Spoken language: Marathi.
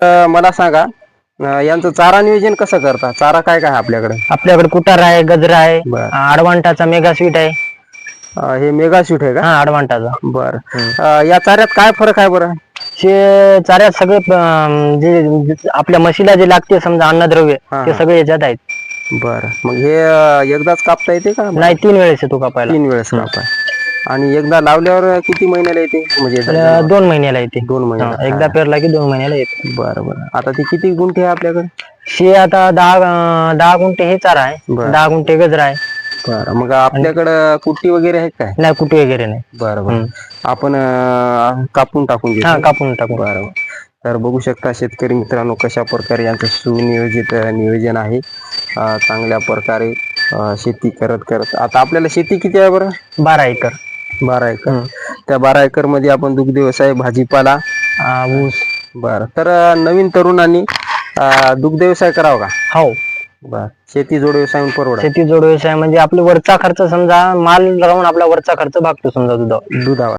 अं, मला सांगा अं, यांचं चारा नियोजन कसं करता? चारा काय काय आहे आपल्याकडे? आपल्याकडे कुटार आहे गजरा आहे बर. आडवांटाचा मेगा स्वीट आहे. अं, हे मेगा शूट आहे का? हा आडवांटाचा. बर. या चाऱ्यात काय फरक आहे बरं? हे चाऱ्यात सगळे अं, जे जे आपल्या म्हशीला जे लागते समजा अन्नद्रव्य हा, ते हा. सगळे याच्यात आहेत. बर. मग हे अं, एकदाच कापता येते का? नाही तीन वेळेस येतो कापायला. तीन वेळेस कापाय. आणि एकदा लावल्यावर किती महिन्याला येते? म्हणजे दोन महिन्याला येते. दोन हा, महिन्याला एकदा पेरला की दोन महिन्याला येते. बरं बरं. आता ते किती गुंठे आहे आपल्याकडे? शे आता दहा अं, दहा गुंठे हे चारा आहे. बरं. दहा गुंठे गजरा आहे. बरं मग आपल्याकडं कुट्टी वगैरे आहे काय? नाही कुठे वगैरे नाही. बरं बरं. आपण अं, कापून टाकून हा कापून टाकून. बरं बरं. तर बघू शकता शेतकरी मित्रांनो कशा प्रकारे यांचं सुनियोजित अं, नियोजन आहे. अं, चांगल्या प्रकारे अं, शेती करत करत. आता आपल्याला शेती किती आहे बरं? बारा एकर. बारा एकर. त्या बारा एकरमध्ये आपण दुग्ध व्यवसाय भाजीपाला ऊस बरं. तर अं, नवीन तरुणांनी अं, दुग्ध व्यवसाय करावा का? हो. बर. शेती जोड व्यवसाय परवडा. शेती जोड व्यवसाय म्हणजे आपला वरचा खर्च समजा माल राहून आपला वरचा खर्च भागतो समजा दुधावर. दुधावर.